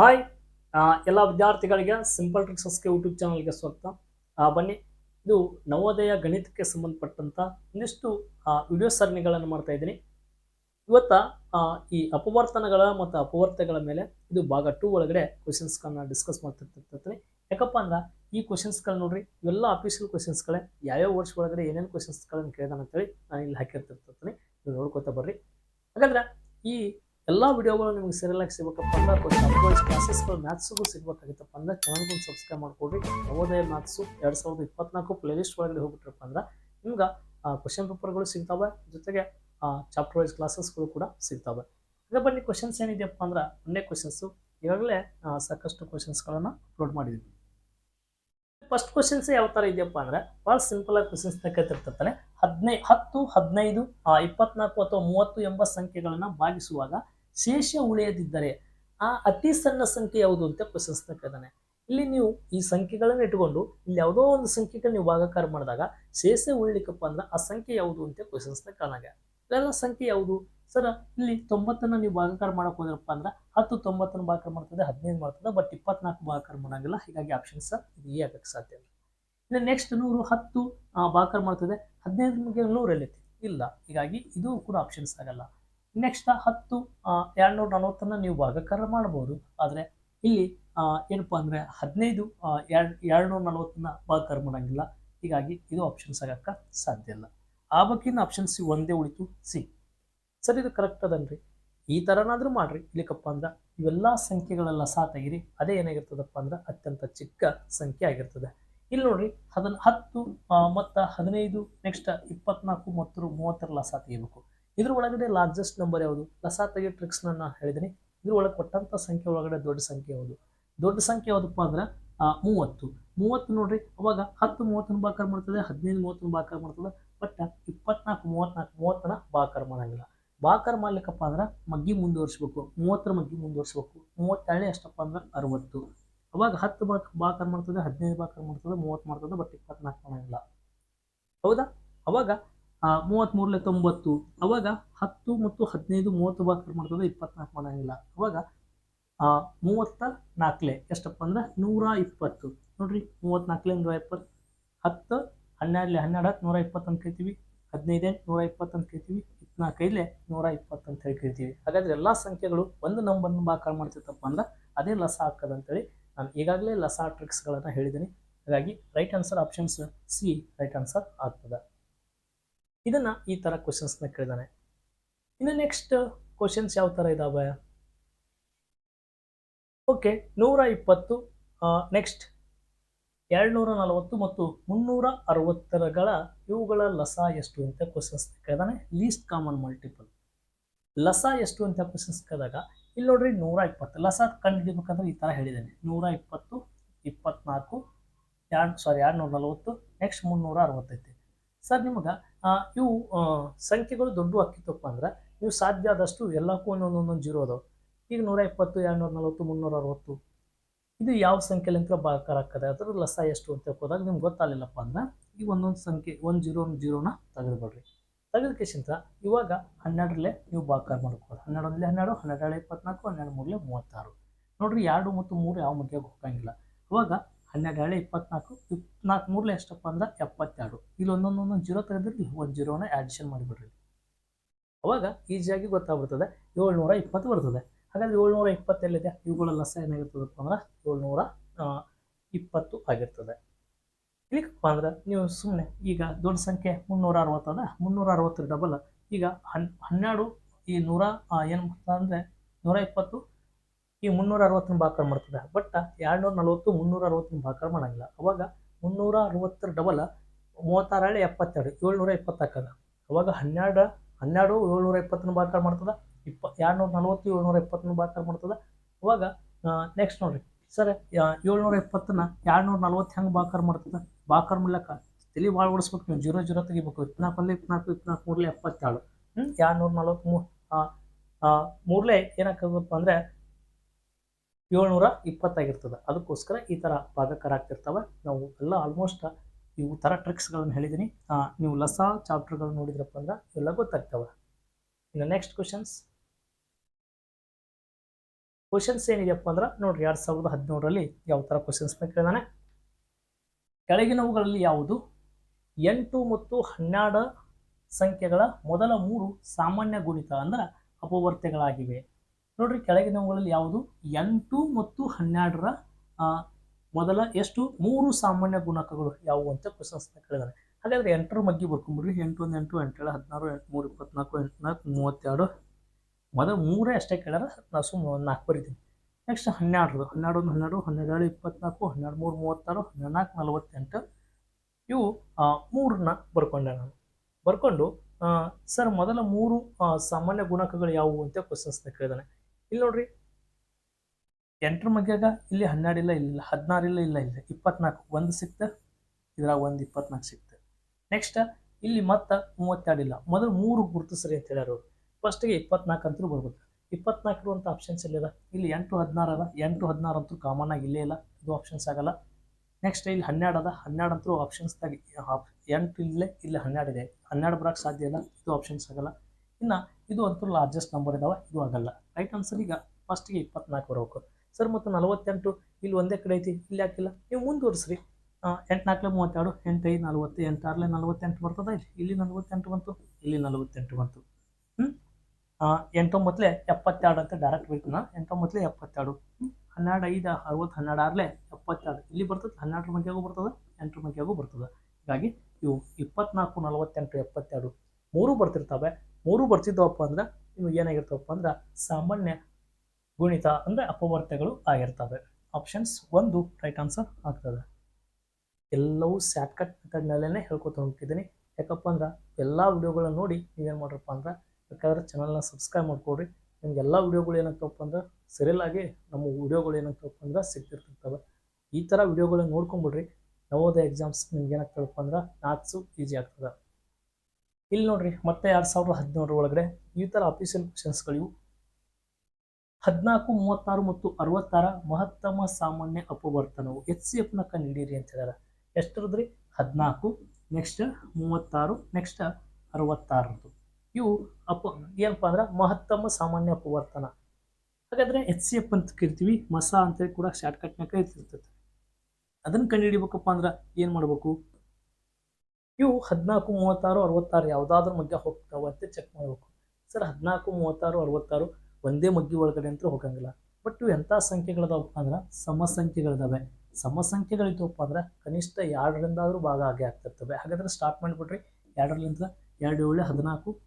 Hi ಎಲ್ಲ ವಿದ್ಯಾರ್ಥಿಗಳಿಗೆ simple ಟ್ರಿಕ್ಸಸ್ಗೆ YouTube ಚಾನಲ್ಗೆ ಸ್ವಾಗತ. ಬನ್ನಿ, ಇದು ನವೋದಯ ಗಣಿತಕ್ಕೆ ಸಂಬಂಧಪಟ್ಟಂಥ ಒಂದಿಷ್ಟು ವಿಡಿಯೋ ಸರಣಿಗಳನ್ನು ಮಾಡ್ತಾ ಇದ್ದೀನಿ. ಇವತ್ತ ಈ ಅಪವರ್ತನಗಳ ಮತ್ತು ಅಪವರ್ತಗಳ ಮೇಲೆ ಇದು ಭಾಗ ಟೂ ಒಳಗಡೆ ಕ್ವಶನ್ಸ್ಗಳನ್ನ ಡಿಸ್ಕಸ್ ಮಾಡ್ತಿರ್ತಿರ್ತೀನಿ ಯಾಕಪ್ಪ ಅಂದ್ರೆ, ಈ ಕ್ವಶನ್ಸ್ಗಳು ನೋಡ್ರಿ, ಇವೆಲ್ಲ ಅಫಿಷಿಯಲ್ ಕ್ವಶನ್ಸ್ಗಳೇ ಯಾವ್ಯಾವ ವರ್ಷ ಒಳಗಡೆ ಏನೇನು ಕ್ವಶನ್ಸ್ಗಳನ್ನು ಕೇಳಿದಾನೆ ಅಂತೇಳಿ ನಾನು ಇಲ್ಲಿ ಹಾಕಿರ್ತಿರ್ತೀನಿ ನೀವು ನೋಡ್ಕೊತಾ ಬರ್ರಿ. ಹಾಗಾದ್ರೆ, ಈ ಎಲ್ಲ ವಿಡಿಯೋಗಳು ನಿಮಗೆ ಸೀರಿಯಲ್ ಸಿಗಬೇಕಪ್ಪ ಅಂದ್ರೆ ಅಂದ್ರೆ ಅಪ್ರೋಚ್ ಕ್ಲಾಸಸ್ಗಳು ಮ್ಯಾಥ್ಸ್ಗೂ ಸಿಗಬೇಕಾಗಿತ್ತಪ್ಪ ಅಂದ್ರೆ ಚಾನಲ್ಗೊಂದು ಸಬ್ಸ್ಕ್ರೈಬ್ ಮಾಡ್ಕೊಡ್ರಿ. ನವೋದಯ ಮ್ಯಾಥ್ಸು ಎರಡು ಸಾವಿರದ ಇಪ್ಪತ್ನಾಲ್ಕು ಪ್ಲೇಲಿಸ್ಟ್ ಒಳಗಡೆ ಹೋಗ್ಬಿಟ್ರಪ್ಪ ಅಂದ್ರೆ ನಿಮ್ಗೆ ಕ್ವಶನ್ ಪೇಪರ್ಗಳು ಸಿಗ್ತಾವೆ. ಜೊತೆಗೆ ಚಾಪ್ಟರ್ ವೈಸ್ ಕ್ಲಾಸಸ್ಗಳು ಕೂಡ ಸಿಗ್ತಾವೆ. ಈಗ ಬನ್ನಿ ಕ್ವಶನ್ಸ್ ಏನಿದೆಯಪ್ಪ ಅಂದ್ರೆ ಒಂದೇ ಕ್ವಶನ್ಸು ಈಗಾಗಲೇ ಸಾಕಷ್ಟು ಕ್ವಶನ್ಸ್ಗಳನ್ನು ಅಪ್ಲೋಡ್ ಮಾಡಿದ್ದೀವಿ ಫಸ್ಟ್ ಕ್ವಶನ್ಸ್ ಯಾವ ಥರ ಇದೆಯಪ್ಪ ಅಂದರೆ ಭಾಳ ಸಿಂಪಲ್ ಆಗಿ ಕ್ವಶನ್ಸ್ ಕೇಳ್ತಿರ್ತಾರೆ ಹದಿನೈ, ಹತ್ತು, ಹದಿನೈದು ಇಪ್ಪತ್ನಾಲ್ಕು ಅಥವಾ ಮೂವತ್ತು ಎಂಬ ಸಂಖ್ಯೆಗಳನ್ನು ಭಾಗಿಸುವಾಗ ಶೇಷ ಉಳಿಯದಿದ್ದರೆ ಆ ಅತಿ ಸಣ್ಣ ಸಂಖ್ಯೆ ಯಾವುದು ಅಂತ ಕ್ವಶನ್ಸ್ನ ಕೇಳ್ತಾನೆ ಇಲ್ಲಿ ನೀವು ಈ ಸಂಖ್ಯೆಗಳನ್ನು ಇಟ್ಕೊಂಡು ಇಲ್ಲಿ ಯಾವುದೋ ಒಂದು ಸಂಖ್ಯೆಗೆ ನೀವು ಭಾಗಾಕಾರ ಮಾಡಿದಾಗ ಶೇಷ ಉಳಿಲಿಕ್ಕಪ್ಪ ಅಂದ್ರೆ ಆ ಸಂಖ್ಯೆ ಯಾವುದು ಅಂತ ಕ್ವಶನ್ಸ್ನ ಕಾಣಾಗೆ. ಎಲ್ಲ ಸಂಖ್ಯೆ ಯಾವುದು? ಸರ್, ಇಲ್ಲಿ ತೊಂಬತ್ತನ್ನ ನೀವು ಭಾಗಾಕಾರ ಮಾಡಕ್ ಹೋದ್ರಪ್ಪ ಅಂದ್ರೆ ಹತ್ತು ತೊಂಬತ್ತನ್ನು ಭಾಗಾಕಾರ ಮಾಡ್ತದೆ, ಹದಿನೈದು ಮಾಡ್ತದೆ ಬಟ್ ಇಪ್ಪತ್ನಾಲ್ಕು ಭಾಗಾಕಾರ ಮಾಡಂಗಿಲ್ಲ. ಹೀಗಾಗಿ ಆಪ್ಷನ್ಸ್ ಇದು ಎ ಆಗಕ್ಕೆ ಸಾಧ್ಯ ಇಲ್ಲ. ಇನ್ನು ನೆಕ್ಸ್ಟ್ ನೂರು, ಹತ್ತು ಭಾಗಾಕಾರ ಮಾಡ್ತದೆ, ಹದಿನೈದು ನೂರಲ್ಲಿ ಇಲ್ಲ, ಹೀಗಾಗಿ ಇದು ಕೂಡ ಆಪ್ಷನ್ಸ್ ಆಗಲ್ಲ. ನೆಕ್ಸ್ಟ್ ಹತ್ತು ಎರಡ್ನೂರ ನಲವತ್ತನ್ನ ನೀವು ಭಾಗಕಾರ ಮಾಡ್ಬೋದು. ಆದರೆ ಇಲ್ಲಿ ಏನಪ್ಪ ಅಂದರೆ ಹದಿನೈದು ಎರಡು ಎರಡ್ನೂರ ನಲವತ್ತನ್ನ ಭಾಗಕಾರ ಮಾಡೋಂಗಿಲ್ಲ. ಹೀಗಾಗಿ ಇದು ಆಪ್ಷನ್ಸ್ ಆಗಕ್ಕೆ ಸಾಧ್ಯ ಇಲ್ಲ. ಆ ಬಗ್ಗಿನ ಆಪ್ಷನ್ಸ್ ಒಂದೇ ಉಳಿತು, ಸಿ. ಸರ್, ಇದು ಕರೆಕ್ಟ್ ಅದನ್ರಿ ಈ ಥರನಾದರೂ ಮಾಡ್ರಿ. ಇಲ್ಲಿಕಪ್ಪ ಅಂದ್ರೆ ಇವೆಲ್ಲ ಸಂಖ್ಯೆಗಳೆಲ್ಲ ಸಹ ತೆಗಿರಿ ಅದೇ ಏನಾಗಿರ್ತದಪ್ಪ ಅಂದ್ರೆ ಅತ್ಯಂತ ಚಿಕ್ಕ ಸಂಖ್ಯೆ ಆಗಿರ್ತದೆ. ಇಲ್ಲಿ ನೋಡ್ರಿ ಅದನ್ನು ಹತ್ತು ಮತ್ತು ಹದಿನೈದು ನೆಕ್ಸ್ಟ್ ಇಪ್ಪತ್ನಾಲ್ಕು ಮತ್ತು ಮೂವತ್ತರ ಲಸ ತೆಗಿಬೇಕು ಇದ್ರ ಒಳಗಡೆ ಲಾರ್ಜೆಸ್ಟ್ ನಂಬರ್ ಯಾವುದು? ಲಸ ತೆಗೆಯೋ ಟ್ರಿಕ್ಸ್ ನಾನು ಹೇಳಿದ್ದೀನಿ ಇದ್ರ ಒಳಗೆ ಕೊಟ್ಟಂಥ ಸಂಖ್ಯೆ ಒಳಗಡೆ ದೊಡ್ಡ ಸಂಖ್ಯೆ ಯಾವುದು? ದೊಡ್ಡ ಸಂಖ್ಯೆ ಯಾವುದಪ್ಪ ಅಂದ್ರೆ ಮೂವತ್ತು. ಮೂವತ್ತು ನೋಡ್ರಿ, ಅವಾಗ ಹತ್ತು ಮೂವತ್ತನ್ನು ಬಾಕಾರ ಮಾಡ್ತದೆ, ಹದಿನೈದು ಮೂವತ್ತನ್ನು ಬಾಕಾರ ಮಾಡ್ತದೆ, ಬಟ್ ಇಪ್ಪತ್ನಾಲ್ಕು ಮೂವತ್ನಾಲ್ಕು ಮೂವತ್ತನ ಬಾಕಾರ ಮಾಡಂಗಿಲ್ಲ. ಬಾಕಾರ ಮಾಡ್ಲಿಕ್ಕಪ್ಪ ಅಂದ್ರೆ ಮಗ್ಗಿ ಮುಂದುವರ್ಸ್ಬೇಕು. ಮೂವತ್ತರ ಮಗ್ಗಿ ಮುಂದುವರ್ಸ್ಬೇಕು. ಮೂವತ್ತೇಳೆ ಎಷ್ಟಪ್ಪ ಅಂದ್ರೆ ಅರವತ್ತು. ಅವಾಗ ಹತ್ತು ಬಾಕ್ ಬಾಕಾರ ಮಾಡ್ತದೆ, ಹದಿನೈದು ಬಾಕಾರ ಮಾಡ್ತದೆ, ಮೂವತ್ತು ಮಾಡ್ತದೆ, ಬಟ್ ಇಪ್ಪತ್ನಾಲ್ಕು ಮಾಡಂಗಿಲ್ಲ. ಹೌದಾ? ಅವಾಗ ಮೂವತ್ತ್ಮೂರಲೆ ತೊಂಬತ್ತು. ಅವಾಗ ಹತ್ತು ಮತ್ತು ಹದಿನೈದು, ಮೂವತ್ತು ಭಾಗ ಮಾಡ್ತದೆ, ಇಪ್ಪತ್ನಾಲ್ಕು ಮಾಡೋಂಗಿಲ್ಲ ಅವಾಗ ಮೂವತ್ತ ನಾಲ್ಕಲೆ. ಎಷ್ಟಪ್ಪ ಅಂದ್ರೆ ನೂರ ಇಪ್ಪತ್ತು. ನೋಡ್ರಿ ಮೂವತ್ತ್ನಾಲ್ಕಲೆ ನೂರ ಇಪ್ಪತ್ತು ಹತ್ತು, ಹನ್ನೆರಡಲೆ ಹನ್ನೆರಡು ಹತ್ತು ನೂರ ಇಪ್ಪತ್ತು ಅಂತ ಹೇಳ್ತೀವಿ ಹದಿನೈದೇ, ನೂರ ಇಪ್ಪತ್ತು ಅಂತ ಹೇಳ್ತೀವಿ ಇಪ್ಪತ್ನಾಲ್ಕೈದಲೆ ನೂರ ಇಪ್ಪತ್ತು ಅಂತ ಹೇಳಿ ಕರಿತೀವಿ ಹಾಗಾದ್ರೆ ಎಲ್ಲ ಸಂಖ್ಯೆಗಳು ಒಂದು ನಂಬರ್ನ ಬಾಕಾರ ಮಾಡ್ತಿತ್ತಪ್ಪ ಅಂದ್ರೆ ಅದೇ ಲಸ ಹಾಕದ ಅಂತೇಳಿ ನಾನು ಈಗಾಗಲೇ ಲಸ ಟ್ರಿಕ್ಸ್ಗಳನ್ನು ಹೇಳಿದ್ದೀನಿ. ಹಾಗಾಗಿ right answer options C right answer ಆಗ್ತದೆ. ಇದನ್ನ ಈ ಥರ ಕ್ವಶನ್ಸ್ನ ಕೇಳಿದಾನೆ. ಇನ್ನು ನೆಕ್ಸ್ಟ್ ಕ್ವಶನ್ಸ್ ಯಾವ ಥರ ಇದಾವೆ? ಓಕೆ ನೂರ ಇಪ್ಪತ್ತು ನೆಕ್ಸ್ಟ್ ಎರಡುನೂರ ನಲವತ್ತು ಮತ್ತು ಮುನ್ನೂರ ಅರವತ್ತರಗಳ ಇವುಗಳ ಲಸ ಎಷ್ಟು ಅಂತ ಕ್ವಶನ್ಸ್ ಕೇಳಿದಾನೆ. ಲೀಸ್ಟ್ ಕಾಮನ್ ಮಲ್ಟಿಪಲ್ ಲಸ ಎಷ್ಟು ಅಂತ ಕ್ವಶನ್ಸ್ ಕೇಳಿದಾಗ, ಇಲ್ಲಿ ನೋಡ್ರಿ ನೂರ ಇಪ್ಪತ್ತು. ಲಸ ಕಂಡುಹಿಡಿಬೇಕಂದ್ರೆ ಈ ಥರ ಹೇಳಿದ್ದೇನೆ. ನೂರ ಇಪ್ಪತ್ತು, ಇಪ್ಪತ್ನಾಲ್ಕು, ಎರಡು ಸಾರಿ ಎರಡುನೂರ ನಲವತ್ತು ನೆಕ್ಸ್ಟ್ ಮುನ್ನೂರ ಅರವತ್ತೈತಿ. ಸರ್, ನಿಮಗೆ ಇವು ಸಂಖ್ಯೆಗಳು ದೊಡ್ಡ ಅಕ್ಕಿತ್ತಪ್ಪ ಅಂದ್ರೆ ನೀವು ಸಾಧ್ಯ ಆದಷ್ಟು ಎಲ್ಲಕ್ಕೂ ಒಂದೊಂದು ಒಂದೊಂದು ಜೀರೋ ಅದಾವೆ. ಈಗ ನೂರ ಇಪ್ಪತ್ತು ಎರಡುನೂರ ನಲವತ್ತು, ಮುನ್ನೂರ ಅರವತ್ತು. ಇದು ಯಾವ ಸಂಖ್ಯೆಲಿಂತ ಭಾಗಾಕಾರ ಆಗ್ತದೆ ಅದ್ರ ಲಸ ಎಷ್ಟು ಅಂತ ಹೋದಾಗ ನಿಮ್ಗೆ ಗೊತ್ತಾಗಲಿಲ್ಲಪ್ಪ ಅಂದ್ರೆ ಈಗ ಒಂದೊಂದು ಸಂಖ್ಯೆ, ಒಂದು ಜೀರೋ, ಒಂದು ಜೀರೋನ ತೆಗೆದುಬಿಡ್ರಿ. ತೆಗೆದಕ್ಕಿಂತ ಇವಾಗ ಹನ್ನೆರಡರಲ್ಲೇ ನೀವು ಭಾಗಾಕಾರ ಮಾಡ್ಕೋದು ಹನ್ನೆರಡಲ್ಲಿ ಹನ್ನೆರಡು ಹನ್ನೆರಡು ಇಪ್ಪತ್ನಾಲ್ಕು, ಹನ್ನೆರಡು ಮೂರಲೇ ಮೂವತ್ತಾರು. ನೋಡ್ರಿ ಎರಡು ಮತ್ತು ಮೂರು ಯಾವ ಮಧ್ಯೆ ಹೋಗಂಗಿಲ್ಲ ಅವಾಗ ಹನ್ನೆರಡು ಹಳೆ ಇಪ್ಪತ್ನಾಲ್ಕು ಇಪ್ಪತ್ನಾಲ್ಕು ಮೂರಲೇ ಎಷ್ಟಪ್ಪ ಅಂದ್ರೆ ಎಪ್ಪತ್ತೆರಡು. ಇಲ್ಲಿ ಒಂದೊಂದು ಒಂದೊಂದು ಜೀರೋ ತೆಗೆದಿರಲಿ, ಒಂದು ಜೀರೋನ ಆ್ಯಡಿಷನ್ ಮಾಡಿಬಿಡ್ರಿ. ಅವಾಗ ಈಸಿಯಾಗಿ ಗೊತ್ತಾಗ್ಬಿಡ್ತದೆ, ಏಳ್ನೂರ ಇಪ್ಪತ್ತು ಬರ್ತದೆ. ಹಾಗಾದ್ರೆ ಏಳ್ನೂರ ಇಪ್ಪತ್ತೆಲ್ಲಿದೆ ಇವುಗಳ ಲಸ ಏನಾಗಿರ್ತದಪ್ಪ ಅಂದ್ರೆ ಏಳ್ನೂರ ಇಪ್ಪತ್ತು ಆಗಿರ್ತದೆ. ಇಲ್ಲಿಕಪ್ಪ ಅಂದ್ರೆ ನೀವು ಸುಮ್ಮನೆ ಈಗ ದೊಡ್ಡ ಸಂಖ್ಯೆ ಮುನ್ನೂರ ಅರವತ್ತದ ಮುನ್ನೂರ ಅರವತ್ತರ ಡಬಲ್ ಈಗ ಹನ್, ಹನ್ನೆರಡು ಈ ನೂರ ಏನು ಅಂದರೆ ನೂರ ಇಪ್ಪತ್ತು ಈ ಮುನ್ನೂರ ಅರವತ್ತನ್ನು ಭಾಕಾರ ಮಾಡ್ತದೆ ಬಟ್ ಎರಡುನೂರ ನಲವತ್ತು ಮುನ್ನೂರ ಅರವತ್ತನ್ನು ಭಾಕಾರ ಮಾಡಂಗಿಲ್ಲ. ಅವಾಗ ಮುನ್ನೂರ ಅರವತ್ತರ ಡಬಲ್ ಮೂವತ್ತಾರೇಳು ಎಪ್ಪತ್ತೆರಡು ಏಳ್ನೂರ ಇಪ್ಪತ್ತಾಕದ ಅವಾಗ ಹನ್ನೆರಡು ಹನ್ನೆರಡು ಏಳ್ನೂರ ಇಪ್ಪತ್ತನ್ನು ಬಾಕರ್ ಮಾಡ್ತದೆ. ಇಪ್ಪ ಎರಡುನೂರ ನಲವತ್ತು ಏಳ್ನೂರ ಇಪ್ಪತ್ತನ್ನು ಭಾಕಾರ ಮಾಡ್ತದೆ. ಅವಾಗ ನೆಕ್ಸ್ಟ್ ನೋಡ್ರಿ. ಸರ್ ಏಳ್ನೂರ ಇಪ್ಪತ್ತನ್ನ ಎರಡುನೂರ ನಲ್ವತ್ತು ಹೆಂಗೆ ಬಾಕರ್ ಮಾಡ್ತದೆ? ಬಾಕರ್ ಮಾಡ್ಲಕ್ಕ ತಲೆ ಭಾಳ ಓಡಿಸ್ಬೇಕು ನೀವು. ಜೀರೋ ಜೀರೋ ತೆಗಿಬೇಕು. ಇಪ್ಪತ್ನಾಲ್ಕಲ್ಲಿ ಇಪ್ಪತ್ನಾಲ್ಕು ಇಪ್ಪತ್ನಾಲ್ಕು, ಮೂರಲೆ ಎಪ್ಪತ್ತೇಳು ಹ್ಞೂ ಎರಡುನೂರ ನಲ್ವತ್ತು ಮೂರು ಮೂರಲೆ ಏನಾಗ್ತದಪ್ಪ ಅಂದರೆ ಏಳ್ನೂರ ಇಪ್ಪತ್ತಾಗಿರ್ತದೆ. ಅದಕ್ಕೋಸ್ಕರ ಈ ಥರ ಬಾಧಕರ ಆಗ್ತಿರ್ತವೆ ನಾವು ಎಲ್ಲ ಆಲ್ಮೋಸ್ಟ್ ಇವು ಥರ ಟ್ರಿಕ್ಸ್ಗಳನ್ನು ಹೇಳಿದ್ದೀನಿ ನೀವು ಲಸ ಚಾಪ್ಟರ್ಗಳು ನೋಡಿದ್ರಪ್ಪ ಅಂದ್ರೆ ಎಲ್ಲ ಗೊತ್ತಾಗ್ತವೆ. ಇನ್ನು ನೆಕ್ಸ್ಟ್ ಕ್ವಶನ್ಸ್ ಕ್ವಶನ್ಸ್ ಏನಿದೆಯಪ್ಪ ಅಂದ್ರೆ ನೋಡ್ರಿ ಎರಡು ಸಾವಿರದ ಹದಿನೇಳರಲ್ಲಿ ಯಾವ ಥರ ಕ್ವಶನ್ಸ್ ಕೇಳಿದಾನೆ. ಕೆಳಗಿನವುಗಳಲ್ಲಿ ಯಾವುದು? ಎಂಟು ಮತ್ತು ಹನ್ನೆರಡು ಸಂಖ್ಯೆಗಳ ಮೊದಲ ಮೂರು ಸಾಮಾನ್ಯ ಗುಣಿತ ಅಂದ್ರೆ ಅಪವರ್ತ್ಯಗಳಾಗಿವೆ ನೋಡ್ರಿ ಕೆಳಗಿನವುಗಳಲ್ಲಿ ಯಾವುದು? ಎಂಟು ಮತ್ತು ಹನ್ನೆರಡರ ಮೊದಲ ಎಷ್ಟು? ಮೂರು ಸಾಮಾನ್ಯ ಗುಣಕಗಳು ಯಾವುವು ಅಂತ ಕ್ವಶನ್ಸ್ ಕೇಳಿದ್ದಾರೆ. ಹಾಗಾದ್ರೆ ಎಂಟರ ಮಗ್ಗಿ ಬರ್ಕೊಂಬಿಡ್ರಿ. ಎಂಟು ಒಂದು ಎಂಟು ಎಂಟೇಳು ಹದಿನಾರು, ಎಂಟು ಮೂರು, ಇಪ್ಪತ್ನಾಲ್ಕು ಎಂಟುನಾಲ್ಕು ಮೂವತ್ತೆರಡು. ಮೊದಲು ಮೂರೇ ಅಷ್ಟೇ ಕೇಳ್ಯಾರ. ನಾ ಸುಮ್ಮನೆ ನಾಲ್ಕು ಬರೀತೀನಿ. ನೆಕ್ಸ್ಟ್ ಹನ್ನೆರಡು ಹನ್ನೆರಡು ಒಂದು ಹನ್ನೆರಡು ಹನ್ನೆರಡು, ಇಪ್ಪತ್ನಾಲ್ಕು, ಹನ್ನೆರಡು, ಮೂರು, ಮೂವತ್ತಾರು, ಹನ್ನೆರಡು, ನಾಲ್ಕು, ನಲವತ್ತೆಂಟು. ಇವು ಮೂರನ್ನ ಬರ್ಕೊಂಡೆ ನಾನು. ಬರ್ಕೊಂಡು ಸರ್, ಮೊದಲ ಮೂರು ಸಾಮಾನ್ಯ ಗುಣಕಗಳು ಯಾವುವು ಅಂತ ಕ್ವಶನ್ಸ್ನ ಕೇಳಿದಾನೆ. ಇಲ್ಲಿ ನೋಡ್ರಿ. ಎಂಟ್ರ ಮಗ್ಯಾಗ ಇಲ್ಲಿ ಹನ್ನೆರಡು ಇಲ್ಲ ಇಲ್ಲ ಹದಿನಾರು ಇಲ್ಲ ಇಲ್ಲ ಇಲ್ಲ ಇಪ್ಪತ್ನಾಲ್ಕು ಒಂದು ಸಿಕ್ತ, ಇದ್ರಾಗ ಒಂದು ಇಪ್ಪತ್ನಾಲ್ಕು ಸಿಕ್ತ. ನೆಕ್ಸ್ಟ್ ಇಲ್ಲಿ ಮತ್ತೆ ಮೂವತ್ತೆರಡು ಇಲ್ಲ ಮೊದಲು ಮೂರು ಗುರುತಿಸ್ರಿ ಅಂತ ಹೇಳ್ಯಾರ ಅವರು. ಫಸ್ಟಿಗೆ ಇಪ್ಪತ್ನಾಲ್ಕು ಅಂತೂ ಬರ್ಬೋದು ಇಪ್ಪತ್ನಾಲ್ಕು ಇರುವಂಥ ಆಪ್ಷನ್ಸ್ ಇಲ್ಲಿದೆ ಇಲ್ಲಿ ಎಂಟು ಹದಿನಾರು ಅದ. ಎಂಟು ಹದಿನಾರು ಅಂತೂ ಕಾಮನ್ ಆಗಿ ಇಲ್ಲೇ ಇಲ್ಲ. ಇದು ಆಪ್ಷನ್ಸ್ ಆಗಲ್ಲ. ನೆಕ್ಸ್ಟ್ ಇಲ್ಲಿ ಹನ್ನೆರಡು ಅದ. ಹನ್ನೆರಡು ಅಂತೂ ಆಪ್ಷನ್ಸ್ದಾಗ ಎಂಟು ಇಲ್ಲೇ, ಇಲ್ಲಿ ಹನ್ನೆರಡು ಇದೆ. ಹನ್ನೆರಡು ಬರೋಕ್ಕೆ ಸಾಧ್ಯ ಇಲ್ಲ. ಇದು ಆಪ್ಷನ್ಸ್ ಆಗಲ್ಲ. ಇನ್ನು ಇದು ಅಂತೂ ಲಾರ್ಜೆಸ್ಟ್ ನಂಬರ್ ಇದಾವೆ. ಇದು ಆಗಲ್ಲ. ರೈಟ್ ಆನ್ಸರ್ ಈಗ ಫಸ್ಟಿಗೆ ಇಪ್ಪತ್ನಾಲ್ಕು ಬರಬೇಕು ಸರ್, ಮತ್ತು ನಲವತ್ತೆಂಟು, ಇಲ್ಲಿ ಒಂದೇ ಕಡೆ ಐತಿ, ಇಲ್ಲಿ ಹಾಕಿಲ್ಲ. ನೀವು ಮುಂದುವರಿಸ್ರಿ. ಎಂಟು ನಾಲ್ಕಲೆ ಮೂವತ್ತೆರಡು, ಎಂಟು ಐದು, ನಲ್ವತ್ತು, ಎಂಟು ಆರಲೆ ನಲ್ವತ್ತೆಂಟು ಬರ್ತದ ಇಲ್ಲಿ? ಇಲ್ಲಿ ನಲ್ವತ್ತೆಂಟು ಬಂತು, ಇಲ್ಲಿ ನಲ್ವತ್ತೆಂಟು ಬಂತು. ಹ್ಞೂ ಎಂಟೊಂಬತ್ತಲೆ ಎಪ್ಪತ್ತೆರಡು ಅಂತ ಡೈರೆಕ್ಟ್ ಬೇಕು ನಾ ಎಂಟೊಂಬತ್ತಲೆ ಎಪ್ಪತ್ತೆರಡು. ಹನ್ನೆರಡು ಐದು, ಅರವತ್ತು ಹನ್ನೆರಡು ಆರಲೆ ಎಪ್ಪತ್ತೆರಡು. ಇಲ್ಲಿ ಬರ್ತದೆ? ಹನ್ನೆರಡರ ಮಧ್ಯಾಗೂ ಬರ್ತದೆ? ಎಂಟರ ಮಧ್ಯಾಗೂ ಬರ್ತದೆ. ಹೀಗಾಗಿ ಇವು ಇಪ್ಪತ್ನಾಲ್ಕು, ನಲವತ್ತೆಂಟು, ಎಪ್ಪತ್ತೆರಡು ಮೂರು ಬರ್ತಿರ್ತವೆ. ಮೂರು ಬರ್ತಿದ್ದವಪ್ಪ ಅಂದ್ರೆ ಇವು ಏನಾಗಿರ್ತವಪ್ಪ ಅಂದ್ರೆ ಸಾಮಾನ್ಯ ಗುಣಿತ ಅಂದರೆ ಅಪವರ್ತ್ಯಗಳು ಆಗಿರ್ತವೆ. ಆಪ್ಷನ್ಸ್ ಒಂದು ರೈಟ್ ಆನ್ಸರ್ ಆಗ್ತದೆ. ಎಲ್ಲವೂ ಶಾರ್ಟ್ಕಟ್ ಮೆಥಡ್ನಲ್ಲೇ ಹೇಳ್ಕೊತ ಹೋಗ್ತಿದ್ದೀನಿ. ಯಾಕಪ್ಪ ಅಂದ್ರೆ ಎಲ್ಲ ವಿಡಿಯೋಗಳನ್ನ ನೋಡಿ ನೀವೇನು ಮಾಡ್ರಪ್ಪ ಅಂದ್ರೆ ಬೇಕಾದ್ರೆ ಚಾನಲ್ನ ಸಬ್ಸ್ಕ್ರೈಬ್ ಮಾಡ್ಕೊಡ್ರಿ ನಿಮ್ಗೆ ಎಲ್ಲ ವಿಡಿಯೋಗಳು ಏನಾಗ್ತವಪ್ಪ ಅಂದ್ರೆ ಸರಿಯಲ್ ಆಗಿ ನಮ್ಮ ವಿಡಿಯೋಗಳು ಏನಾಗ್ತವಪ್ಪ ಅಂದ್ರೆ ಸಿಗ್ತಿರ್ತಿರ್ತವೆ. ಈ ಥರ ವಿಡಿಯೋಗಳನ್ನ ನೋಡ್ಕೊಂಬಿಡ್ರಿ. ನವೋದಯ ಎಕ್ಸಾಮ್ಸ್ ನಿಮ್ಗೆ ಏನಾಗ್ತದಪ್ಪ ಅಂದ್ರೆ ಮ್ಯಾಥ್ಸು ಈಸಿ ಆಗ್ತದೆ. ಇಲ್ಲಿ ನೋಡ್ರಿ, ಮತ್ತೆ ಎರಡು ಸಾವಿರದ ಹದಿನೇಳರ ಒಳಗಡೆ ಈ ಥರ ಅಫಿಷಿಯಲ್ ಕ್ವಶನ್ಸ್ಗಳಿವು ಹದಿನಾಲ್ಕು, ಮೂವತ್ತಾರು ಮತ್ತು ಅರವತ್ತಾರ ಮಹತ್ತಮ ಸಾಮಾನ್ಯ ಅಪವರ್ತನವು ಎಚ್ ಸಿ ಎಫ್ನ ಕಂಡುಹಿಡೀರಿ ಅಂತ ಹೇಳ್ಯಾರ. ಎಷ್ಟರದ್ರಿ ಹದಿನಾಲ್ಕು ನೆಕ್ಸ್ಟ್ ಮೂವತ್ತಾರು ನೆಕ್ಸ್ಟ್ ಅರವತ್ತಾರದ್ದು ಇವು ಅಪ, ಏನಪ್ಪ ಅಂದ್ರೆ ಮಹತ್ತಮ ಸಾಮಾನ್ಯ ಅಪವರ್ತನ. ಹಾಗಾದ್ರೆ ಎಚ್ ಸಿ ಎಫ್ ಅಂತ ಕರಿತೀವಿ, ಮಸಾ ಅಂತೇಳಿ ಕೂಡ ಶಾರ್ಟ್ಕಟ್ನಾಗ ಇರ್ತಿರ್ತೈತೆ ಅದನ್ನು ಕಂಡುಹಿಡಿಬೇಕಪ್ಪ ಅಂದ್ರೆ ಏನು ಮಾಡಬೇಕು? ಇವು ಹದಿನಾಲ್ಕು ಮೂವತ್ತಾರು ಅರವತ್ತಾರು ಯಾವುದಾದ್ರೂ ಮಗ್ಗ ಹೋಗ್ತಾವ ಅಂತ ಚೆಕ್ ಮಾಡಬೇಕು. ಸರ್, ಹದಿನಾಲ್ಕು ಮೂವತ್ತಾರು ಅರವತ್ತಾರು ಒಂದೇ ಮಗ್ಗಿ ಒಳಗಡೆ ಅಂತೂ ಹೋಗಂಗಿಲ್ಲ. ಬಟ್ ಇವು ಎಂಥ ಸಂಖ್ಯೆಗಳದಾವಪ್ಪ ಅಂದ್ರೆ ಸಮ ಸಂಖ್ಯೆಗಳಿದಾವೆ ಸಮ ಸಂಖ್ಯೆಗಳಿದ್ದವಪ್ಪ ಅಂದ್ರೆ ಕನಿಷ್ಠ ಎರಡರಿಂದಾದರೂ ಭಾಗ ಆಗೇ ಆಗ್ತಿರ್ತವೆ. ಹಾಗಾದ್ರೆ ಸ್ಟಾರ್ಟ್ ಮಾಡಿಬಿಟ್ರಿ. ಎರಡರಿಂದ ಎರಡು ಏಳು ಹದಿನಾಲ್ಕು.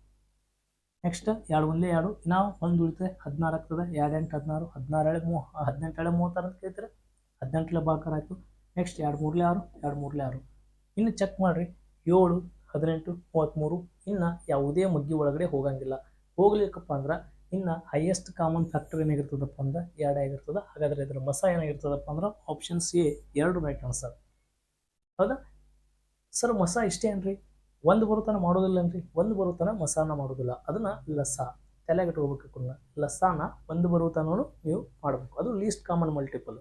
ನೆಕ್ಸ್ಟ್ ಎರಡು ಒಂದೇ ಎರಡು. ನಾವು ಒಂದು ಉಳಿತದೆ ಹದಿನಾರು ಆಗ್ತದೆ. ಎರಡು ಎಂಟು ಹದಿನಾರು ಹದಿನಾರು ಮೂ ಹದಿನೆಂಟು ಎಳೆ ಮೂವತ್ತಾರು ಅಂತ ಕೇಳ್ತಾರೆ? ಹದಿನೆಂಟಲೆ ಭಾಗಕಾರ ಆಯಿತು. ನೆಕ್ಸ್ಟ್ ಎರಡು ಮೂರಲೇ ಆರು. ಎರಡು ಮೂರಲೇ ಆರು. ಇನ್ನು ಚೆಕ್ ಮಾಡಿರಿ. ಏಳು, ಹದಿನೆಂಟು ಮೂವತ್ತ್ಮೂರು ಇನ್ನು ಯಾವುದೇ ಮಗ್ಗಿ ಒಳಗಡೆ ಹೋಗಂಗಿಲ್ಲ. ಹೋಗ್ಲಿಕ್ಕಪ್ಪ ಅಂದ್ರೆ ಇನ್ನು ಹೈಯೆಸ್ಟ್ ಕಾಮನ್ ಫ್ಯಾಕ್ಟರ್ ಏನಾಗಿರ್ತದಪ್ಪ ಅಂದ್ರೆ ಎರಡು ಆಗಿರ್ತದೆ. ಹಾಗಾದ್ರೆ ಇದರ ಮಸ ಏನಾಗಿರ್ತದಪ್ಪ ಅಂದ್ರೆ ಆಪ್ಷನ್ ಸಿ ಎರಡು ರೈಟ್ ಆನ್ಸರ್ ಹೌದಾ? ಸರ್ ಮಸ ಇಷ್ಟೇ ಏನ್ರಿ ಒಂದು ಬರುತ್ತಾನ ಮಾಡೋದಿಲ್ಲ ಅನ್ರಿ ಒಂದು ಬರುತನ ಮಸಾನ ಮಾಡೋದಿಲ್ಲ. ಅದನ್ನ ಲಸ. ಹೋಗ್ಬೇಕು ಲಸಾನ ಒಂದು ಬರುತ್ತಾನೂ ನೀವು ಮಾಡಬೇಕು. ಅದು ಲೀಸ್ಟ್ ಕಾಮನ್ ಮಲ್ಟಿಪಲ್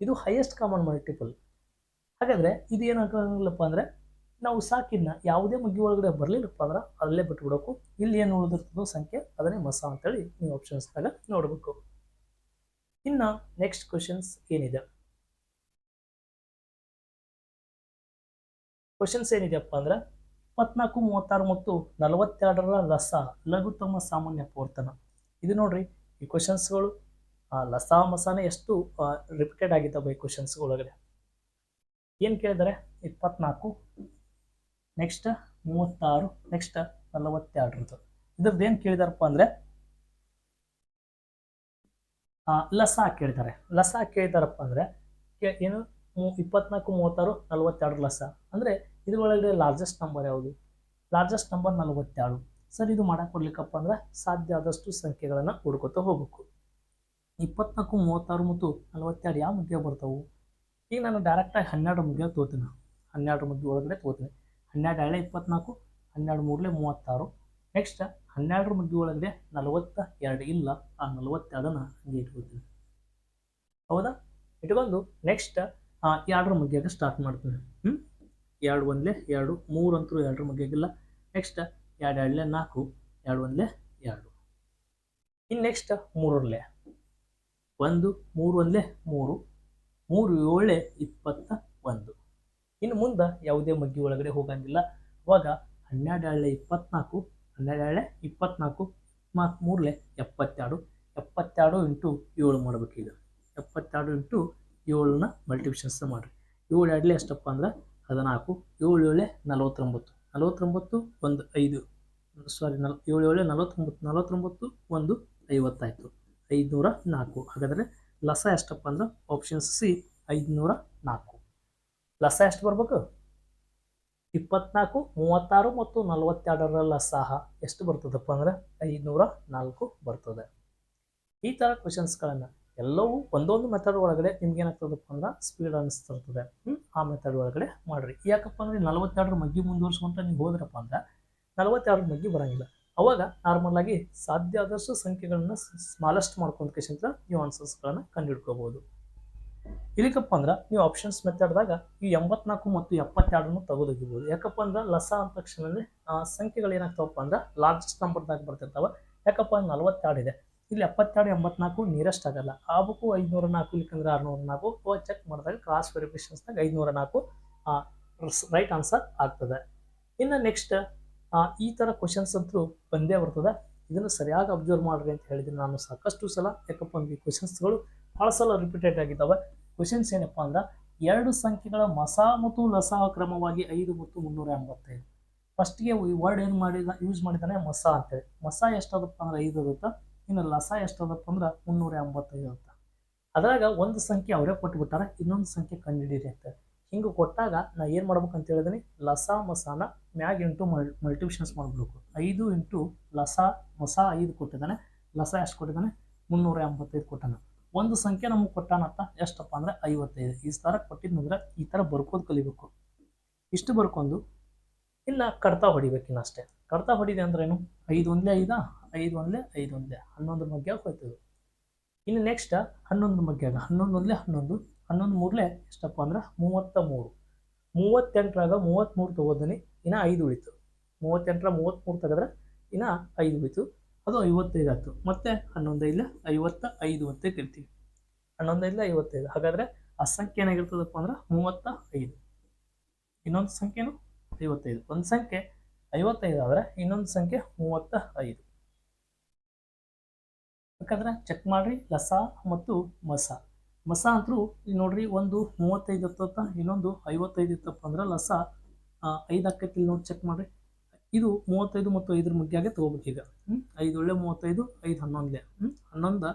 ಇದು ಹೈಯೆಸ್ಟ್ ಕಾಮನ್ ಮಲ್ಟಿಪಲ್ ಹಾಗಾದ್ರೆ ಇದು ಏನಾಗಲ್ಲಪ್ಪ ಅಂದ್ರೆ ನಾವು ಸಾಕಿದ್ನ ಯಾವುದೇ ಮಗ್ಗಿ ಒಳಗಡೆ ಬರಲಿಲ್ಲಪ್ಪ ಅಂದ್ರೆ ಅಲ್ಲೇ ಬಿಟ್ಬಿಡಬೇಕು ಇಲ್ಲಿ ಏನು ಉಳಿದಿರ್ತದೋ ಸಂಖ್ಯೆ ಅದನ್ನೇ ಮಸ ಅಂತೇಳಿ ನೀವು ಮೇಲೆ ನೋಡಬೇಕು. ಇನ್ನು ನೆಕ್ಸ್ಟ್ ಕ್ವಶನ್ಸ್ ಏನಿದೆ? ಕ್ವಶನ್ಸ್ ಏನಿದೆಯಪ್ಪ ಅಂದ್ರೆ ಇಪ್ಪತ್ನಾಲ್ಕು, ಮೂವತ್ತಾರು ಮತ್ತು ನಲವತ್ತೆರಡರ ಲಸ ಲಘುತಮ ಸಾಮಾನ್ಯ ಪೋರ್ತನ. ಇದು ನೋಡ್ರಿ, ಈ ಕ್ವಶನ್ಸ್ಗಳು ಲಸ ಮಸಾನೆ ಎಷ್ಟು ರಿಪೀಟೆಡ್ ಆಗಿದ್ದಾವೆ ಈ ಕ್ವಶನ್ಸ್ ಒಳಗಡೆ ಏನು ಕೇಳಿದರೆ? ಇಪ್ಪತ್ನಾಲ್ಕು ನೆಕ್ಸ್ಟ್ ಮೂವತ್ತಾರು ನೆಕ್ಸ್ಟ್ ನಲವತ್ತೆರಡರದ್ದು. ಇದ್ರದ್ದು ಏನು ಕೇಳಿದಾರಪ್ಪ ಅಂದರೆ ಲಸ ಕೇಳಿದ್ದಾರೆ ಲಸ ಕೇಳಿದಾರಪ್ಪ ಅಂದರೆ ಏನು ಇಪ್ಪತ್ನಾಲ್ಕು, ಮೂವತ್ತಾರು, ನಲವತ್ತೆರಡು ಲಸ. ಅಂದರೆ ಇದ್ರೊಳಗಡೆ ಲಾರ್ಜೆಸ್ಟ್ ನಂಬರ್ ಯಾವುದು? ಲಾರ್ಜೆಸ್ಟ್ ನಂಬರ್ ನಲವತ್ತೆರಡು. ಸರ್, ಇದು ಮಾಡಕ್ಕೆ ಅಂದ್ರೆ ಸಾಧ್ಯ ಆದಷ್ಟು ಸಂಖ್ಯೆಗಳನ್ನು ಹುಡ್ಕೋತಾ ಹೋಗ್ಬೇಕು. ಇಪ್ಪತ್ನಾಲ್ಕು, ಮೂವತ್ತಾರು ಮತ್ತು ನಲವತ್ತೆರಡು ಯಾವ ಮಧ್ಯ ಬರ್ತಾವು? ಈಗ ನಾನು ಡೈರೆಕ್ಟಾಗಿ ಹನ್ನೆರಡು ಮಧ್ಯ ತೋತೀನಿ. ಹನ್ನೆರಡು ಮಧ್ಯ ಒಳಗಡೆ ತೋತೀನಿ. ಹನ್ನೆರಡು ಏಳೆ ಇಪ್ಪತ್ನಾಲ್ಕು, ಹನ್ನೆರಡು ಮೂರಲೆ ಮೂವತ್ತಾರು. ನೆಕ್ಸ್ಟ್ ಹನ್ನೆರಡರ ಮಗ್ಗಿ ಒಳಗಡೆ ನಲವತ್ತ ಎರಡು ಇಲ್ಲ, ಆ ನಲವತ್ತೆರಡನ್ನು ಹಂಗೆ ಇಟ್ಕೊಳ್ತೀನಿ. ಹೌದಾ? ಇಟ್ಕೊಂಡು ನೆಕ್ಸ್ಟ್ ಎರಡರ ಮಗ್ಗಿಯಾಗ ಸ್ಟಾರ್ಟ್ ಮಾಡ್ತೀನಿ. ಹ್ಞೂ ಎರಡು ಒಂದಲೇ ಎರಡು ಮೂರು ಅಂತರೂ ಎರಡರ ಮಗ್ಗಿಯಾಗಿಲ್ಲ ನೆಕ್ಸ್ಟ್ ಎರಡು ಎರಡಲೇ ನಾಲ್ಕು, ಎರಡು ಒಂದಲೇ ಎರಡು. ಇನ್ನು ನೆಕ್ಸ್ಟ್ ಮೂರರಲ್ಲೇ ಒಂದು, ಮೂರು ಒಂದಲೇ ಮೂರು. ಮೂರು ಏಳೆ ಇಪ್ಪತ್ತ ಇನ್ನು ಮುಂದೆ ಯಾವುದೇ ಮಗ್ಗಿ ಒಳಗಡೆ ಹೋಗಂಗಿಲ್ಲ. ಅವಾಗ ಹನ್ನೆರಡು ಏಳೆ ಇಪ್ಪತ್ನಾಲ್ಕು ಹನ್ನೆರಡು ಏಳೆ ಇಪ್ಪತ್ನಾಲ್ಕು ನಾಲ್ಕು ಮೂರಲೆ ಎಪ್ಪತ್ತೆರಡು ಎಪ್ಪತ್ತೆರಡು ಇಂಟು ಏಳು ಮಾಡ್ಬೇಕು ಈಗ. ಎಪ್ಪತ್ತೆರಡು ಇಂಟು ಏಳನ್ನ ಮಲ್ಟಿಪ್ಷನ್ಸ್ ಮಾಡಿರಿ. ಏಳು ಎರಡಲೇ ಎಷ್ಟಪ್ಪ ಅಂದ್ರೆ ಹದಿನಾಲ್ಕು, ಏಳು ಏಳೆ ನಲವತ್ತೊಂಬತ್ತು. ನಲವತ್ತೊಂಬತ್ತು ಒಂದು ಐದು. ಸಾರಿ ನಲ್, ಏಳು ಏಳು ನಲವತ್ತೊಂಬತ್ತು ನಲವತ್ತೊಂಬತ್ತು ಒಂದು ಐವತ್ತಾಯಿತು. ಐದುನೂರ ನಾಲ್ಕು. ಹಾಗಾದರೆ ಲಸ ಎಷ್ಟಪ್ಪ ಅಂದ್ರೆ ಆಪ್ಷನ್ಸ್ ಸಿ ಐದುನೂರ ನಾಲ್ಕು. ಲಸ ಎಷ್ಟು ಬರ್ಬೇಕು? ಇಪ್ಪತ್ನಾಲ್ಕು, ಮೂವತ್ತಾರು ಮತ್ತು ನಲವತ್ತೆರಡರ ಲಸಾಹ ಎಷ್ಟು ಬರ್ತದಪ್ಪ ಅಂದ್ರೆ? ಐದುನೂರ ನಾಲ್ಕು ಬರ್ತದೆ. ಈ ಥರ ಕ್ವಶನ್ಸ್ಗಳನ್ನು ಎಲ್ಲವೂ ಒಂದೊಂದು ಮೆಥಡ್ ಒಳಗಡೆ ನಿಮ್ಗೆ ಏನಾಗ್ತದಪ್ಪ ಅಂದ್ರೆ ಸ್ಪೀಡ್ ಅನಿಸ್ತಿರ್ತದೆ? ಆ ಮೆಥಡ್ ಒಳಗಡೆ ಮಾಡ್ರಿ. ಯಾಕಪ್ಪ ಅಂದ್ರೆ ನಲವತ್ತೆರಡರ ಮಗ್ಗಿ ಮುಂದುವರ್ಸ್ಕೊಂತ ನೀವು ಹೋದ್ರಪ್ಪ ಅಂದ್ರೆ ನಲವತ್ತೆರಡರ ಮಗ್ಗಿ ಬರಂಗಿಲ್ಲ. ಅವಾಗ ನಾರ್ಮಲ್ ಆಗಿ ಸಾಧ್ಯ ಆದಷ್ಟು ಸಂಖ್ಯೆಗಳನ್ನ ಸ್ಮಾಲೆಸ್ಟ್ ಮಾಡ್ಕೊಂತ ನೀವು ಆನ್ಸರ್ಸ್ಗಳನ್ನು ಕಂಡುಹಿಡ್ಕೋಬಹುದು ಇಲ್ಲಿಕಪ್ಪ ಅಂದ್ರೆ ನೀವು ಆಪ್ಷನ್ಸ್ ಮೆಥಡ್ದಾಗ ಈ ಎಂಬತ್ನಾಲ್ಕು ಮತ್ತು ಎಪ್ಪತ್ತೆರಡನ್ನು ತೆಗೆದೊಗಿಬೋದು ಯಾಕಪ್ಪ ಅಂದ್ರೆ ಲಸ ಅಂದ ತಕ್ಷಣನೇ, ಆ, ಸಂಖ್ಯೆಗಳು ಏನಾಗ್ತಾವಪ್ಪ ಅಂದ್ರೆ ಲಾರ್ಜೆಸ್ಟ್ ನಂಬರ್ದಾಗ ಬರ್ತಿರ್ತಾವೆ. ಯಾಕಪ್ಪ ಅಂದ್ರೆ ನಲವತ್ತೆರಡು ಇದೆ. ಇಲ್ಲಿ ಎಪ್ಪತ್ತೆರಡು, ಎಂಬತ್ನಾಲ್ಕು ನಿಯರೆಸ್ಟ್ ಆಗಲ್ಲ. ಆಬಕ್ಕೂ ಐದುನೂರ ನಾಲ್ಕು ಇಲ್ಲಿಕಂದ್ರೆ ಆರುನೂರ ನಾಲ್ಕು ಚೆಕ್ ಮಾಡಿದಾಗ ಕ್ರಾಸ್ ವೆರಿಫಿಕೇಶನ್ಸ್ನಾಗ ಐದುನೂರ ನಾಲ್ಕು ರೈಟ್ ಆನ್ಸರ್ ಆಗ್ತದೆ. ಇನ್ನು ನೆಕ್ಸ್ಟ್ ಈ ಥರ ಕ್ವಶನ್ಸ್ ಅಂತೂ ಬಂದೇ ಬರ್ತದೆ. ಇದನ್ನು ಸರಿಯಾಗಿ ಅಬ್ಸರ್ವ್ ಮಾಡ್ರಿ ಅಂತ ಹೇಳಿದ್ದೀನಿ ನಾನು ಸಾಕಷ್ಟು ಸಲ ಯಾಕಪ್ಪ ಈ ಕ್ವಶನ್ಸ್ಗಳು ಭಾಳ ಸಲ ರಿಪೀಟೆಡ್ ಆಗಿದ್ದಾವೆ. ಕ್ವಶನ್ಸ್ ಏನಪ್ಪ ಅಂದ್ರೆ ಎರಡು ಸಂಖ್ಯೆಗಳ ಮಸಾ ಮತ್ತು ಲಸಾ ಕ್ರಮವಾಗಿ ಐದು ಮತ್ತು ಮುನ್ನೂರ ಎಂಬತ್ತೈದು. ಫಸ್ಟ್ಗೆ ಈ ವರ್ಡ್ ಏನು ಮಾಡಿದ ಯೂಸ್ ಮಾಡಿದ್ದಾನೆ ಮಸ ಅಂತೇಳಿ. ಮಸ ಎಷ್ಟಾದಪ್ಪ ಅಂದ್ರೆ ಐದು ಇರುತ್ತೆ ಇನ್ನು ಲಸಾ ಎಷ್ಟಾದಪ್ಪ ಅಂದ್ರೆ ಮುನ್ನೂರ ಎಂಬತ್ತೈದು ಇರುತ್ತೆ ಅದ್ರಾಗ ಒಂದು ಸಂಖ್ಯೆ ಅವರೇ ಕೊಟ್ಬಿಟ್ಟಾರ, ಇನ್ನೊಂದು ಸಂಖ್ಯೆ ಕಂಡುಹಿಡೀರಿ ಅಂತ. ಹಿಂಗೆ ಕೊಟ್ಟಾಗ ನಾ ಏನು ಮಾಡ್ಬೇಕಂತ ಅಂತ ಹೇಳಿದೀನಿ? ಲಸಾ ಮಸಾನ ಮ್ಯಾಗ್ ಇಂಟು ಮಲ್ ಮಾಡ್ಬೇಕು ಮಾಡಬೇಕು. ಐದು ಇಂಟು ಲಸ ಹೊಸ ಐದು ಕೊಟ್ಟಿದ್ದಾನೆ. ಲಸ ಎಷ್ಟು ಕೊಟ್ಟಿದ್ದಾನೆ? ಮುನ್ನೂರ ಎಂಬತ್ತೈದು ಕೊಟ್ಟಾನ ಒಂದು ಸಂಖ್ಯೆ ನಮಗೆ ಕೊಟ್ಟಾನತ್ತ ಎಷ್ಟಪ್ಪ ಅಂದ್ರೆ ಐವತ್ತೈದು. ಈ ಥರ ಕೊಟ್ಟಿದ್ನಂದ್ರೆ ಈ ಥರ ಬರ್ಕೋದು ಕಲಿಬೇಕು. ಇಷ್ಟು ಬರ್ಕೊಂಡು ಇಲ್ಲ ಕಡ್ತಾ ಹೊಡಿಬೇಕಿನ್ನ ಅಷ್ಟೇ. ಕಡ್ತಾ ಹೊಡಿದೆ ಅಂದ್ರೇನು ಐದು ಒಂದೇ ಐದ? ಐದು ಒಂದೇ ಐದು ಒಂದೇ ಹನ್ನೊಂದು ಮಗ್ಯಾಗ ಹೋಯ್ತು ಇನ್ನು ನೆಕ್ಸ್ಟ್ ಹನ್ನೊಂದು ಮಗ್ಯಾಗ. ಹನ್ನೊಂದು ಒಂದೇ ಹನ್ನೊಂದು. ಹನ್ನೊಂದು ಮೂರಲೆ ಎಷ್ಟಪ್ಪ ಅಂದ್ರೆ? ಮೂವತ್ತ ಮೂರು. ಮೂವತ್ತೆಂಟರಾಗ ಮೂವತ್ತ್ಮೂರು ತೊಗೋದಿನಿ. ಇನ್ನು ಐದು ಉಳಿತು. ಮೂವತ್ತೆಂಟರ ಮೂವತ್ತ್ಮೂರು ತೆಗೆದ್ರೆ ಇನ್ನು ಐದು ಬೀತು ಅದು ಐವತ್ತೈದು ಆಯಿತು. ಮತ್ತೆ ಐದಲೆ ಐವತ್ತ ಐದು ಅಂತ ಕರಿತೀವಿ ಹನ್ನೊಂದು ಐದಲೆ ಐವತ್ತೈದು. ಹಾಗಾದರೆ ಆ ಸಂಖ್ಯೆ ಏನಾಗಿರ್ತದಪ್ಪ ಅಂದ್ರೆ ಮೂವತ್ತ ಐದು. ಇನ್ನೊಂದು ಸಂಖ್ಯೆನು ಐವತ್ತೈದು. ಒಂದು ಸಂಖ್ಯೆ ಐವತ್ತೈದು ಆದರೆ ಇನ್ನೊಂದು ಸಂಖ್ಯೆ ಮೂವತ್ತ ಐದು. ಯಾಕಂದ್ರೆ ಚೆಕ್ ಮಾಡ್ರಿ, ಲಸ ಮತ್ತು ಮಸ. ಮಸ ಅಂತೂ ನೋಡ್ರಿ, ಒಂದು ಮೂವತ್ತೈದು ಇರ್ತತ್ತ ಇನ್ನೊಂದು ಐವತ್ತೈದು ಇತ್ತಪ್ಪ ಅಂದ್ರೆ ಲಸ ಐದು ಆಕೈತಿ ಇಲ್ಲಿ ನೋಡಿ ಚೆಕ್ ಮಾಡ್ರಿ. ಇದು ಮೂವತ್ತೈದು ಮತ್ತು ಐದರ ಮಧ್ಯಾಗೆ ತೊಗೋಬೇಕು ಈಗ. ಹ್ಞೂ ಐದು ಒಳ್ಳೆ ಮೂವತ್ತೈದು, ಐದು ಹನ್ನೊಂದಲೆ. ಹ್ಞೂ ಹನ್ನೊಂದು,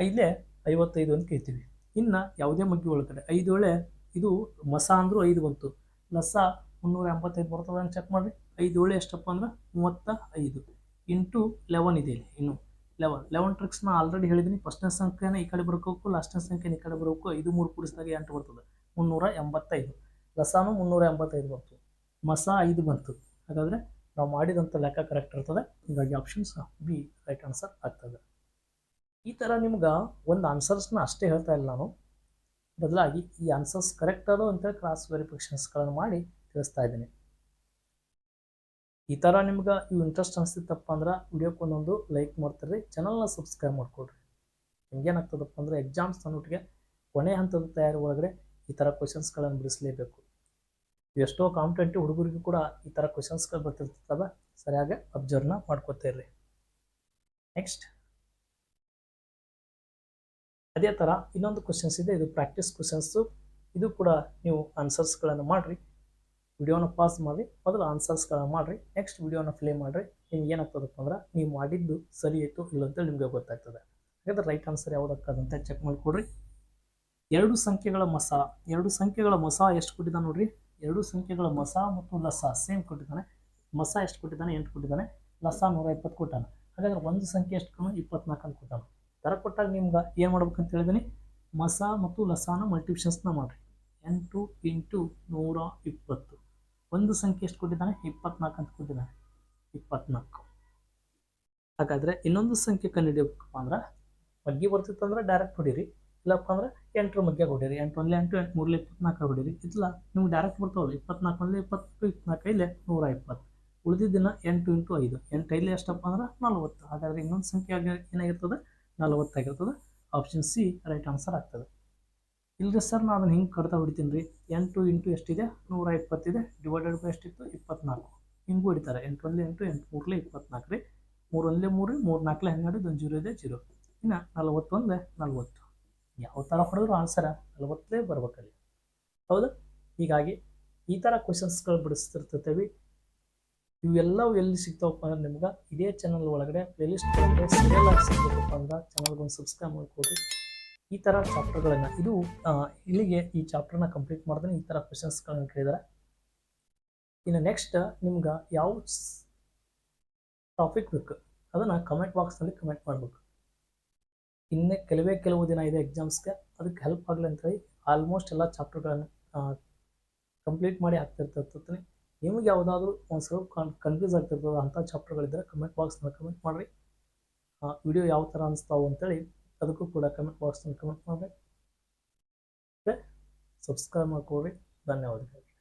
ಐದಲೇ ಐವತ್ತೈದು ಅಂತ ಕೇಳ್ತೀವಿ. ಇನ್ನು ಯಾವುದೇ ಮಗ್ಗಿ ಒಳಗಡೆ ಐದು ಒಳ್ಳೆ, ಇದು ಮಸ ಅಂದರೂ ಐದು ಬಂತು. ಲಸ ಮುನ್ನೂರ ಎಂಬತ್ತೈದು ಬರ್ತದೆ ಅಂತ ಚೆಕ್ ಮಾಡಿರಿ. ಐದು ಏಳು ಎಷ್ಟಪ್ಪ ಅಂದ್ರೆ ಮೂವತ್ತ ಐದು. ಇಂಟು ಲೆವೆನ್ ಇದೆ ಇಲ್ಲಿ ಇನ್ನು. ಲೆವೆನ್ ಲೆವೆನ್ ಟ್ರಿಕ್ಸ್ನ ಆಲ್ರೆಡಿ ಹೇಳಿದ್ದೀನಿ ಫಸ್ಟ್ನೇ ಸಂಖ್ಯೆನ ಈ ಕಡೆ ಬರಬೇಕು ಲಾಸ್ಟ್ನೇ ಸಂಖ್ಯೆನ ಈ ಕಡೆ ಬರಬೇಕು ಐದು ಮೂರು ಕೂಡಿಸಿದಾಗ ಎಂಟು ಬರ್ತದೆ. ಮುನ್ನೂರ ಎಂಬತ್ತೈದು. ಲಸಾನು ಮುನ್ನೂರ ಎಂಬತ್ತೈದು ಬಂತು. ಮಸ ಐದು ಬಂತು. ಹಾಗಾದರೆ ನಾವು ಮಾಡಿದಂಥ ಲೆಕ್ಕ ಕರೆಕ್ಟ್ ಇರ್ತದೆ. ಹೀಗಾಗಿ ಆಪ್ಷನ್ಸ್ ಬಿ ರೈಟ್ ಆನ್ಸರ್ ಆಗ್ತದೆ. ಈ ಥರ ನಿಮ್ಗೆ ಒಂದು ಆನ್ಸರ್ಸ್ನ ಅಷ್ಟೇ ಹೇಳ್ತಾ ಇಲ್ಲ ನಾನು. ಬದಲಾಗಿ ಈ ಆನ್ಸರ್ಸ್ ಕರೆಕ್ಟ್ ಅದು ಅಂತೇಳಿ ಕ್ರಾಸ್ ವೆರಿಫಿಕೇಷನ್ಸ್ಗಳನ್ನು ಮಾಡಿ ತಿಳಿಸ್ತಾ ಇದ್ದೀನಿ. ಈ ಥರ ನಿಮ್ಗೆ ಇವು ಇಂಟ್ರೆಸ್ಟ್ ಅನಿಸ್ತಿತ್ತಪ್ಪ ಅಂದ್ರೆ ವಿಡಿಯೋಕ್ಕೆ ಒಂದೊಂದು ಲೈಕ್ ಮಾಡ್ತೀರಿ ಚಾನಲ್ನ ಸಬ್ಸ್ಕ್ರೈಬ್ ಮಾಡ್ಕೊಡ್ರಿ. ನಿಮ್ಗೇನಾಗ್ತದಪ್ಪ ಅಂದರೆ ಎಕ್ಸಾಮ್ಸ್ ತನ್ನೊಟ್ಟಿಗೆ ಕೊನೆ ಹಂತದ ತಯಾರಿ ಒಳಗಡೆ ಈ ಥರ ಕ್ವಶನ್ಸ್ಗಳನ್ನು ಬಿಡಿಸಲೇಬೇಕು. ಎಷ್ಟೋ ಕಾಂಪಿಟೇಟಿವ್ ಹುಡುಗರಿಗೂ ಕೂಡ ಈ ಥರ ಕ್ವಶನ್ಸ್ಗಳು ಬರ್ತಿರ್ತವೆ. ಸರಿಯಾಗಿ ಅಬ್ಸರ್ವ್ನ ಇರ್ರಿ. ನೆಕ್ಸ್ಟ್ ಅದೇ ಥರ ಇನ್ನೊಂದು ಕ್ವಶನ್ಸ್ ಇದೆ. ಇದು ಪ್ರಾಕ್ಟೀಸ್ ಕ್ವಶನ್ಸು ಇದು ಕೂಡ ನೀವು ಆನ್ಸರ್ಸ್ಗಳನ್ನು ಮಾಡಿರಿ. ವಿಡಿಯೋನ ಪಾಸ್ ಮಾಡಿ. ಮೊದಲು ಆನ್ಸರ್ಸ್ಗಳನ್ನ ಮಾಡಿರಿ. ನೆಕ್ಸ್ಟ್ ವಿಡಿಯೋನ ಪ್ಲೇ ಮಾಡಿರಿ. ನಿಮ್ಗೆ ಏನಾಗ್ತದಪ್ಪ ಅಂದ್ರೆ ನೀವು ಮಾಡಿದ್ದು ಸರಿ ಆಯಿತು ಇಲ್ಲ ಅಂತೇಳಿ ನಿಮಗೆ ಗೊತ್ತಾಗ್ತದೆ. ಹಾಗಾದ್ರೆ ರೈಟ್ ಆನ್ಸರ್ ಯಾವುದಕ್ಕದಂತ ಚೆಕ್ ಮಾಡಿಕೊಡ್ರಿ. ಎರಡು ಸಂಖ್ಯೆಗಳ ಮಸ ಎರಡು ಸಂಖ್ಯೆಗಳ ಮಸ ಎಷ್ಟು ಕೊಟ್ಟಿದ್ದ ನೋಡ್ರಿ? ಎರಡು ಸಂಖ್ಯೆಗಳ ಮಸ ಮತ್ತು ಲಸ. ಸೇಮ್ ಕೊಟ್ಟಿದ್ದಾನೆ. ಮಸ ಎಷ್ಟು ಕೊಟ್ಟಿದ್ದಾನೆ? ಎಂಟು ಕೊಟ್ಟಿದ್ದಾನೆ. ಲಸ ನೂರ ಇಪ್ಪತ್ತು ಕೊಟ್ಟಾನೆ. ಹಾಗಾದ್ರೆ ಒಂದು ಸಂಖ್ಯೆ ಎಷ್ಟು ಕಮ್ಮಿ ಇಪ್ಪತ್ನಾಲ್ಕು ಅಂತ ಕೊಟ್ಟಾನೆ. ಥರ ಕೊಟ್ಟಾಗ ನಿಮ್ಗೆ ಏನು ಮಾಡ್ಬೇಕಂತ ಹೇಳಿದ್ದೀನಿ ಮಸ ಮತ್ತು ಲಸಾನ ಮಲ್ಟಿಪ್ಷನ್ಸ್ನ ಮಾಡಿರಿ. ಎಂಟು ಇಂಟು ನೂರ ಇಪ್ಪತ್ತು. ಒಂದು ಸಂಖ್ಯೆ ಎಷ್ಟು ಕೊಟ್ಟಿದ್ದಾನೆ? ಇಪ್ಪತ್ನಾಲ್ಕು ಅಂತ ಕೊಟ್ಟಿದ್ದಾನೆ. ಇಪ್ಪತ್ನಾಲ್ಕು. ಹಾಗಾದರೆ ಇನ್ನೊಂದು ಸಂಖ್ಯೆ ಕಂಡುಹಿಡಿಯಬೇಕಪ್ಪ ಅಂದ್ರೆ, ಬಗ್ಗೆ ಬರ್ತಿತ್ತು ಅಂದ್ರೆ ಡೈರೆಕ್ಟ್ ಹೊಡೀರಿ. ಇಲ್ಲಪ್ಪ ಅಂದ್ರೆ ಎಂಟರ ಮಧ್ಯೆ ಕೊಡಿರಿ ಎಂಟು ಒಂದಲೇ ಎಂಟು ಎಂಟು ಮೂರಲೇ ಇಪ್ಪತ್ನಾಲ್ಕು ಕೊಡಿರಿ ಇಲ್ಲ ನಿಮ್ಗೆ ಡೈರೆಕ್ಟ್ ಬರ್ತಾವಲ್ಲ ಇಪ್ಪತ್ನಾಲ್ಕು ಒಂದಲೇ ಇಪ್ಪತ್ತು, ಇಪ್ಪತ್ನಾಲ್ಕು ಐಲೆ ನೂರ ಇಪ್ಪತ್ತು. ಉಳಿದಿದ್ದ ದಿನ ಎಂಟು ಇಂಟು ಐದು. ಎಂಟು ಐಲೆ ಎಷ್ಟಪ್ಪ ಅಂದ್ರೆ ನಲ್ವತ್ತು. ಹಾಗಾದ್ರೆ ಇನ್ನೊಂದು ಸಂಖ್ಯೆ ಆಗಿ ಏನಾಗಿರ್ತದೆ? ನಲವತ್ತಾಗಿರ್ತದೆ ಆಪ್ಷನ್ ಸಿ ರೈಟ್ ಆನ್ಸರ್ ಆಗ್ತದೆ. ಇಲ್ಲರಿ ಸರ್ ನಾನು ಅದನ್ನು ಹಿಂಗೆ ಕಡ್ತಾ ಹೊಡಿತೀನಿ ರೀ. ಎಂಟು ಇಂಟು ಎಷ್ಟಿದೆ? ನೂರ ಇಪ್ಪತ್ತಿದೆ. ಡಿವೈಡೆಡ್ ಬೈ ಎಷ್ಟಿತ್ತು? ಇಪ್ಪತ್ನಾಲ್ಕು. ಹಿಂಗೂ ಹೊಡಿತಾರೆ. ಎಂಟು ಒಂದಲೇ ಎಂಟು ಎಂಟು ಮೂರಲೇ ಇಪ್ಪತ್ನಾಲ್ಕು ರೀ. ಮೂರು ಒಂದಲೇ ಮೂರು ಮೂರು ನಾಲ್ಕಲೇ ಹನ್ನೆರಡು, ಇದೊಂದು ಜೀರೋ ಇದೆ, ಜೀರೋ. ಇನ್ನು ನಲವತ್ತೊಂದೇ ನಲ್ವತ್ತು. ಯಾವ ಥರ ಹೊಡೆದ್ರು ಆನ್ಸರ್ ನಲವತ್ತೇ ಬರ್ಬೇಕಲ್ಲಿ. ಹೌದು? ಹೀಗಾಗಿ ಈ ಥರ ಕ್ವಶನ್ಸ್ಗಳು ಬಿಡಿಸ್ತಿರ್ತೀವಿ. ಇವೆಲ್ಲವೂ ಎಲ್ಲಿ ಸಿಗ್ತಾವಪ್ಪ ಅಂದ್ರೆ ನಿಮ್ಗೆ ಇದೇ ಚಾನಲ್ ಒಳಗಡೆ ಪ್ಲೇಲಿಸ್ಟ್ ಆಗಿ ಸಿಗ್ಬೇಕಪ್ಪ ಅಂದ್ರೆ ಚಾನಲ್ಗೊಂದು ಸಬ್ಸ್ಕ್ರೈಬ್ ಮಾಡ್ಕೊಡಿ. ಈ ಥರ ಚಾಪ್ಟರ್ಗಳನ್ನು ಇದು ಇಲ್ಲಿಗೆ ಈ ಚಾಪ್ಟರ್ನ ಕಂಪ್ಲೀಟ್ ಮಾಡಿದ್ರೆ ಈ ಥರ ಕ್ವಶನ್ಸ್ಗಳನ್ನ ಕೇಳಿದರೆ. ಇನ್ನು ನೆಕ್ಸ್ಟ್ ನಿಮ್ಗೆ ಯಾವ ಟಾಪಿಕ್ ಬೇಕು, ಅದನ್ನು ಕಮೆಂಟ್ ಬಾಕ್ಸ್ನಲ್ಲಿ ಕಮೆಂಟ್ ಮಾಡಬೇಕು. ಇನ್ನೇ ಕೆಲವೇ ಕೆಲವು ದಿನ ಇದೆ ಎಕ್ಸಾಮ್ಸ್ಗೆ ಅದಕ್ಕೆ ಹೆಲ್ಪ್ ಆಗಲಿ ಅಂತೇಳಿ ಆಲ್ಮೋಸ್ಟ್ ಎಲ್ಲ ಚಾಪ್ಟರ್ಗಳನ್ನು ಕಂಪ್ಲೀಟ್ ಮಾಡಿ ಹಾಕ್ತಿರ್ತಿರ್ತೀನಿ ನಿಮಗೆ ಯಾವುದಾದ್ರೂ ಒಂದು ಸ್ವಲ್ಪ ಕನ್ ಕನ್ಫ್ಯೂಸ್ ಆಗ್ತಿರ್ತದೆ ಅಂಥ ಚಾಪ್ಟರ್ಗಳಿದ್ದರೆ ಕಮೆಂಟ್ ಬಾಕ್ಸ್ನಲ್ಲಿ ಕಮೆಂಟ್ ಮಾಡಿರಿ. ವಿಡಿಯೋ ಯಾವ ಥರ ಅನಿಸ್ತಾವು ಅಂತೇಳಿ ಅದಕ್ಕೂ ಕೂಡ ಕಮೆಂಟ್ ಬಾಕ್ಸ್ನಲ್ಲಿ ಕಮೆಂಟ್ ಮಾಡಿರಿ. ಸಬ್ಸ್ಕ್ರೈಬ್ ಮಾಡ್ಕೊಳ್ರಿ. ಧನ್ಯವಾದಗಳು.